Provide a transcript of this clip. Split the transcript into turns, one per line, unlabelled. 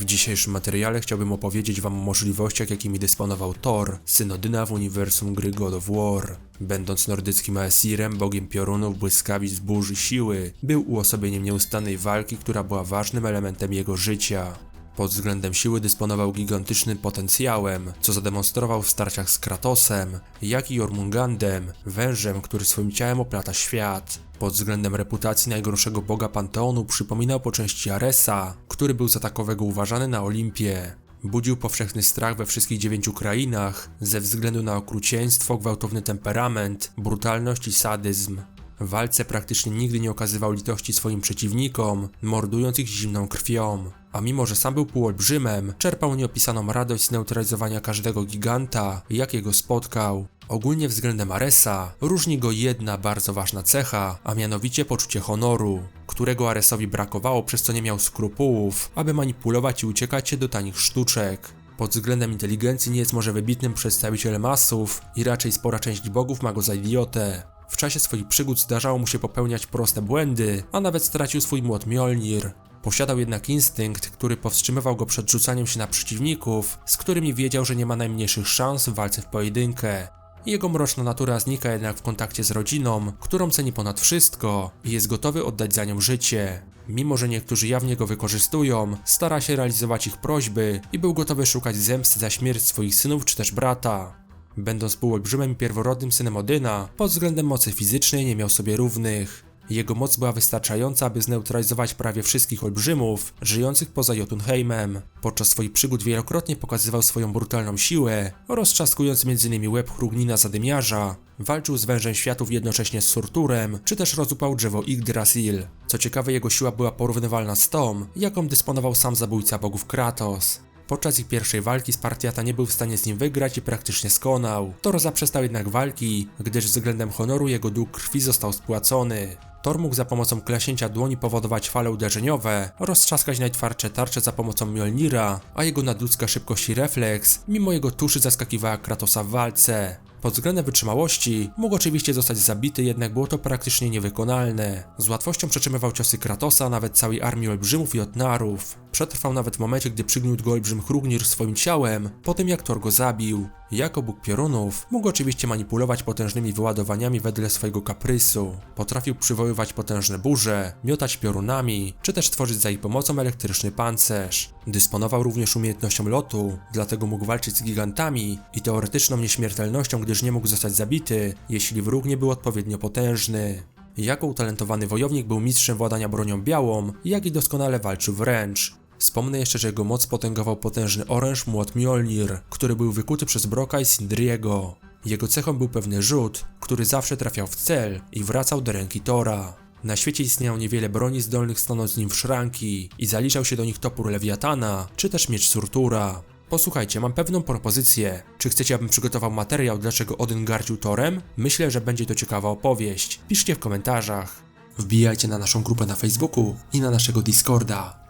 W dzisiejszym materiale chciałbym opowiedzieć wam o możliwościach, jakimi dysponował Thor, syn Odyna w uniwersum gry God of War. Będąc nordyckim Aesirem, bogiem piorunów, błyskawic, burzy, siły, był uosobieniem nieustannej walki, która była ważnym elementem jego życia. Pod względem siły dysponował gigantycznym potencjałem, co zademonstrował w starciach z Kratosem, jak i Jormungandem, wężem, który swoim ciałem oplata świat. Pod względem reputacji najgorszego boga Panteonu przypominał po części Aresa, który był za takowego uważany na Olimpie. Budził powszechny strach we wszystkich dziewięciu krainach ze względu na okrucieństwo, gwałtowny temperament, brutalność i sadyzm. W walce praktycznie nigdy nie okazywał litości swoim przeciwnikom, mordując ich zimną krwią. A mimo, że sam był półolbrzymem, czerpał nieopisaną radość z neutralizowania każdego giganta, jakiego spotkał. Ogólnie względem Aresa różni go jedna bardzo ważna cecha, a mianowicie poczucie honoru, którego Aresowi brakowało, przez co nie miał skrupułów, aby manipulować i uciekać się do tanich sztuczek. Pod względem inteligencji nie jest może wybitnym przedstawicielem asów i raczej spora część bogów ma go za idiotę. W czasie swoich przygód zdarzało mu się popełniać proste błędy, a nawet stracił swój młot Mjolnir. Posiadał jednak instynkt, który powstrzymywał go przed rzucaniem się na przeciwników, z którymi wiedział, że nie ma najmniejszych szans w walce w pojedynkę. Jego mroczna natura znika jednak w kontakcie z rodziną, którą ceni ponad wszystko i jest gotowy oddać za nią życie. Mimo, że niektórzy jawnie go wykorzystują, stara się realizować ich prośby i był gotowy szukać zemsty za śmierć swoich synów czy też brata. Będąc półolbrzymem pierworodnym synem Odyna, pod względem mocy fizycznej nie miał sobie równych. Jego moc była wystarczająca, aby zneutralizować prawie wszystkich olbrzymów żyjących poza Jotunheimem. Podczas swoich przygód wielokrotnie pokazywał swoją brutalną siłę, roztrzaskując m.in. łeb Chrugnina Zadymiarza, walczył z wężem światów jednocześnie z Surturem, czy też rozupał drzewo Yggdrasil. Co ciekawe, jego siła była porównywalna z tą, jaką dysponował sam zabójca bogów Kratos. Podczas ich pierwszej walki Spartiata nie był w stanie z nim wygrać i praktycznie skonał. Thor zaprzestał jednak walki, gdyż względem honoru jego dług krwi został spłacony. Thor mógł za pomocą klasięcia dłoni powodować fale uderzeniowe, roztrzaskać najtwardsze tarcze za pomocą Mjolnira, a jego nadludzka szybkość i refleks, mimo jego tuszy zaskakiwała Kratosa w walce. Pod względem wytrzymałości mógł oczywiście zostać zabity, jednak było to praktycznie niewykonalne. Z łatwością przetrzymywał ciosy Kratosa, nawet całej armii olbrzymów i otnarów. Przetrwał nawet w momencie, gdy przygniótł go olbrzym Hrugnir swoim ciałem, po tym jak Thor go zabił. Jako Bóg piorunów mógł oczywiście manipulować potężnymi wyładowaniami wedle swojego kaprysu. Potrafił przywoływać potężne burze, miotać piorunami, czy też tworzyć za ich pomocą elektryczny pancerz. Dysponował również umiejętnością lotu, dlatego mógł walczyć z gigantami i teoretyczną nieśmiertelnością, gdyż nie mógł zostać zabity, jeśli wróg nie był odpowiednio potężny. Jako utalentowany wojownik był mistrzem władania bronią białą, jak i doskonale walczył wręcz. Wspomnę jeszcze, że jego moc potęgował potężny oręż Młot Mjolnir, który był wykuty przez Broka i Sindriego. Jego cechą był pewny rzut, który zawsze trafiał w cel i wracał do ręki Tora. Na świecie istniało niewiele broni zdolnych stanąć z nim w szranki i zaliczał się do nich topór Lewiatana, czy też miecz Surtura. Posłuchajcie, mam pewną propozycję. Czy chcecie, abym przygotował materiał, dlaczego Odyn gardził Torem? Myślę, że będzie to ciekawa opowieść. Piszcie w komentarzach. Wbijajcie na naszą grupę na Facebooku i na naszego Discorda.